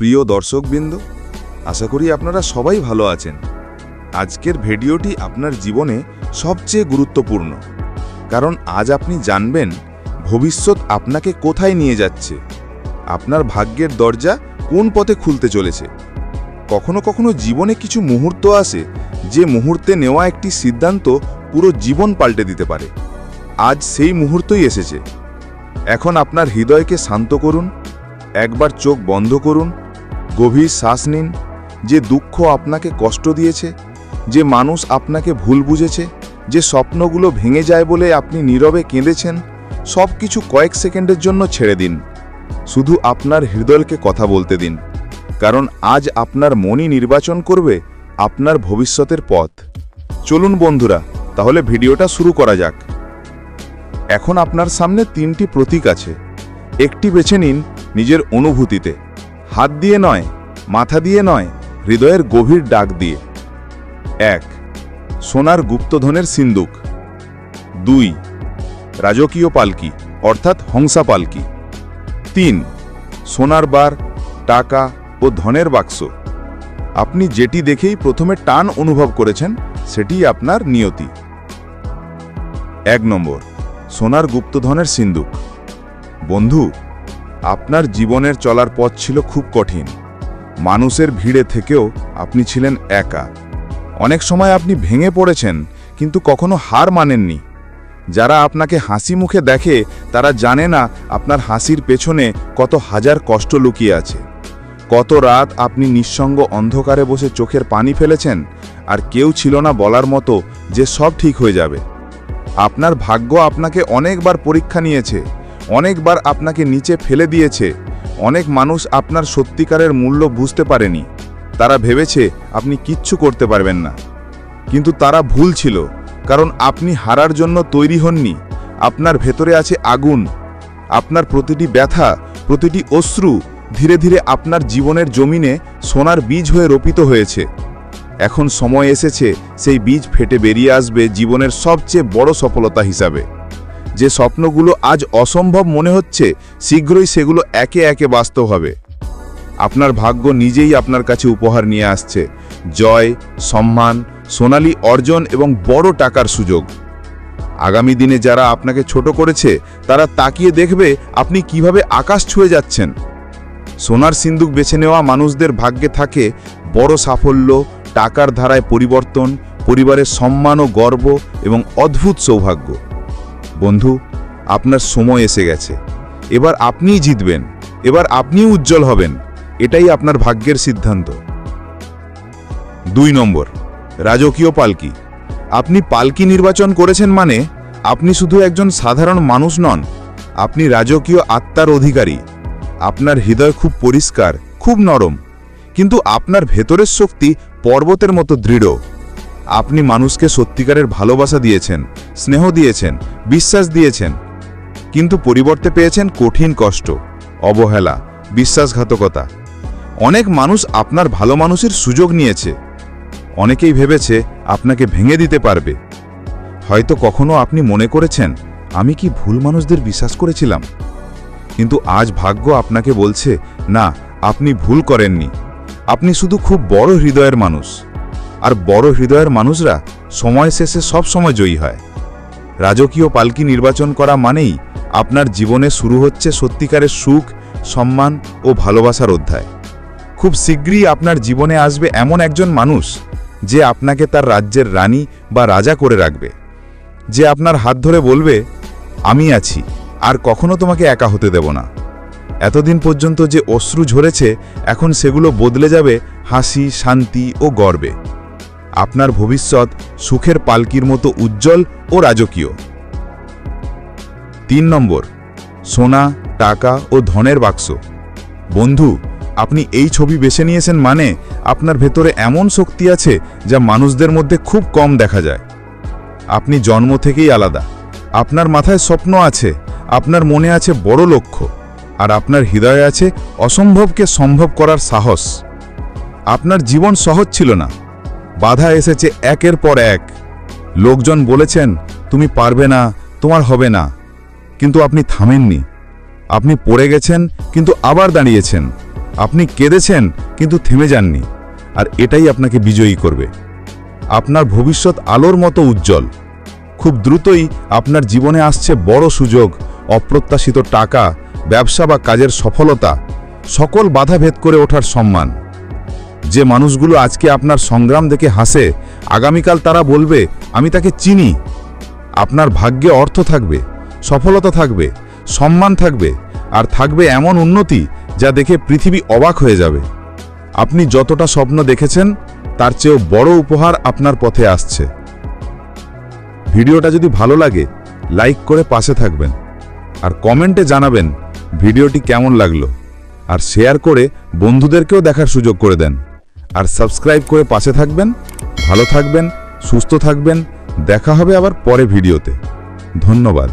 প্রিয় দর্শকবৃন্দ, আশা করি আপনারা সবাই ভালো আছেন। আজকের ভিডিওটি আপনার জীবনে সবচেয়ে গুরুত্বপূর্ণ। কারণ আজ আপনি জানবেন ভবিষ্যৎ আপনাকে কোথায় নিয়ে যাচ্ছে, আপনার ভাগ্যের দরজা কোন পথে খুলতে চলেছে। কখনো কখনো জীবনে কিছু মুহূর্ত আসে, যে মুহূর্তে নেওয়া একটি সিদ্ধান্ত পুরো জীবন পাল্টে দিতে পারে। আজ সেই মুহূর্তই এসেছে। এখন আপনার হৃদয়কে শান্ত করুন, একবার চোখ বন্ধ করুন গভীর শ্বাস নিন, যে দুঃখ আপনাকে কষ্ট দিয়েছে, যে মানুষ আপনাকে ভুল বুঝেছে, যে স্বপ্নগুলো ভেঙে যায় বলে আপনি নীরবে কেঁদেছেন, সব কিছু কয়েক সেকেন্ডের জন্য ছেড়ে দিন। শুধু আপনার হৃদয়কে কথা বলতে দিন, কারণ আজ আপনার মনই নির্বাচন করবে আপনার ভবিষ্যতের পথ। চলুন বন্ধুরা, তাহলে ভিডিওটা শুরু করা যাক। এখন আপনার সামনে তিনটি প্রতীক আছে। একটি বেছে নিন নিজের অনুভূতিতে। হাত দিয়ে নয়, মাথা দিয়ে নয়, হৃদয়ের গভীর ডাক দিয়ে। এক, সোনার গুপ্তধনের সিন্দুক। দুই, রাজকীয় পালকি, অর্থাৎ হংসা পালকি। তিন, সোনার বার, টাকা ও ধনের বাক্স। আপনি যেটি দেখেই প্রথমে টান অনুভব করেছেন, সেটি আপনার নিয়তি। এক নম্বর, সোনার গুপ্তধনের সিন্দুক। বন্ধু আপনার জীবনের চলার পথ ছিল খুব কঠিন। মানুষের ভিড়ে থেকেও আপনি ছিলেন একা। অনেক সময় আপনি ভেঙে পড়েছেন, কিন্তু কখনো হার মানেননি। যারা আপনাকে হাসি মুখে দেখে, তারা জানে না আপনার হাসির পেছনে কত হাজার কষ্ট লুকিয়ে আছে। কত রাত আপনি নিঃসঙ্গ অন্ধকারে বসে চোখের পানি ফেলেছেন, আর কেউ ছিল না বলার মতো যে সব ঠিক হয়ে যাবে। আপনার ভাগ্য আপনাকে অনেকবার পরীক্ষা নিয়েছে। অনেকবার আপনাকে নিচে ফেলে দিয়েছে। অনেক মানুষ আপনার সত্যিকারের মূল্য বুঝতে পারেনি। তারা ভেবেছে আপনি কিচ্ছু করতে পারবেন না। কিন্তু তারা ভুল ছিল, কারণ আপনি হারার জন্য তৈরি হননি। আপনার ভেতরে আছে আগুন। আপনার প্রতিটি ব্যথা, প্রতিটি অশ্রু ধীরে ধীরে আপনার জীবনের জমিনে সোনার বীজ হয়ে রোপিত হয়েছে। এখন সময় এসেছে, সেই বীজ ফেটে বেরিয়ে আসবে জীবনের সবচেয়ে বড় সফলতা হিসাবে। যে স্বপ্নগুলো আজ অসম্ভব মনে হচ্ছে, শীঘ্রই সেগুলো একে একে বাস্তব হবে। আপনার ভাগ্য নিজেই আপনার কাছে উপহার নিয়ে আসছে। জয়, সম্মান, সোনালী অর্জন এবং বড় টাকার সুযোগ। আগামী দিনে যারা আপনাকে ছোট করেছে, তারা তাকিয়ে দেখবে আপনি কীভাবে আকাশ ছুঁয়ে যাচ্ছেন। সোনার সিন্দুক বেছে নেওয়া মানুষদের ভাগ্যে থাকে বড় সাফল্য, টাকার ধারায় পরিবর্তন, পরিবারের সম্মান ও গর্ব এবং অদ্ভুত সৌভাগ্য। বন্ধু, আপনার সময় এসে গেছে। এবার আপনিই জিতবেন। এবার আপনিই উজ্জ্বল হবেন। এটাই আপনার ভাগ্যের সিদ্ধান্ত। দুই নম্বর, রাজকীয় পালকি। আপনি পালকি নির্বাচন করেছেন মানে আপনি শুধু একজন সাধারণ মানুষ নন, আপনি রাজকীয় আত্মার অধিকারী। আপনার হৃদয় খুব পরিষ্কার, খুব নরম। কিন্তু আপনার ভেতরের শক্তি পর্বতের মতো দৃঢ়। আপনি মানুষকে সত্যিকারের ভালোবাসা দিয়েছেন, স্নেহ দিয়েছেন, বিশ্বাস দিয়েছেন, কিন্তু পরিবর্তে পেয়েছেন কঠিন কষ্ট, অবহেলা, বিশ্বাসঘাতকতা। অনেক মানুষ আপনার ভালো মানুষের সুযোগ নিয়েছে। অনেকেই ভেবেছে আপনাকে ভেঙে দিতে পারবে। হয়তো কখনো আপনি মনে করেছেন, আমি কি ভুল মানুষদের বিশ্বাস করেছিলাম? কিন্তু আজ ভাগ্য আপনাকে বলছে, না, আপনি ভুল করেননি। আপনি শুধু খুব বড় হৃদয়ের মানুষ। আর বড় হৃদয়ের মানুষরা সময় শেষে সব সময় জয়ী হয়। রাজকীয় পালকি নির্বাচন করা মানেই আপনার জীবনে শুরু হচ্ছে সত্যিকারের সুখ, সম্মান ও ভালোবাসার অধ্যায়। খুব শীঘ্রই আপনার জীবনে আসবে এমন একজন মানুষ যে আপনাকে তার রাজ্যের রানী বা রাজা করে রাখবে। যে আপনার হাত ধরে বলবে, আমি আছি, আর কখনো তোমাকে একা হতে দেব না। এতদিন পর্যন্ত যে অশ্রু ঝরেছে, এখন সেগুলো বদলে যাবে হাসি, শান্তি ও গর্বে। আপনার ভবিষ্যৎ সুখের পালকির মতো উজ্জ্বল ও রাজকীয়। তিন নম্বর, সোনা, টাকা ও ধনের বাক্স। বন্ধু, আপনি এই ছবি বেছে নিয়েছেন মানে আপনার ভেতরে এমন শক্তি আছে যা মানুষদের মধ্যে খুব কম দেখা যায়। আপনি জন্ম থেকেই আলাদা। আপনার মাথায় স্বপ্ন আছে, আপনার মনে আছে বড় লক্ষ্য, আর আপনার হৃদয়ে আছে অসম্ভবকে সম্ভব করার সাহস। আপনার জীবন সহজ ছিল না। বাধা এসেছে একের পর এক। লোকজন বলেছেন, তুমি পারবে না, তোমার হবে না। কিন্তু আপনি থামেননি। আপনি পড়ে গেছেন, কিন্তু আবার দাঁড়িয়েছেন। আপনি কেঁদেছেন, কিন্তু থেমে যাননি। আর এটাই আপনাকে বিজয়ী করবে। আপনার ভবিষ্যৎ আলোর মতো উজ্জ্বল। খুব দ্রুতই আপনার জীবনে আসছে বড় সুযোগ, অপ্রত্যাশিত টাকা, ব্যবসা বা কাজের সফলতা। সকল বাধা ভেদ করে ওঠার সম্মান। যে মানুষগুলো আজকে আপনার সংগ্রাম দেখে হাসে, আগামীকাল তারা বলবে, আমি তাকে চিনি। আপনার ভাগ্যে অর্থ থাকবে, সফলতা থাকবে, সম্মান থাকবে, আর থাকবে এমন উন্নতি যা দেখে পৃথিবী অবাক হয়ে যাবে। আপনি যতটা স্বপ্ন দেখেছেন, তার চেয়েও বড় উপহার আপনার পথে আসছে। ভিডিওটা যদি ভালো লাগে, লাইক করে পাশে থাকবেন, আর কমেন্টে জানাবেন ভিডিওটি কেমন লাগল, আর শেয়ার করে বন্ধুদেরকেও দেখার সুযোগ করে দেন। আর সাবস্ক্রাইব করে পাশে থাকবেন, ভালো থাকবেন, সুস্থ থাকবেন। দেখা হবে আবার পরে ভিডিওতে। ধন্যবাদ।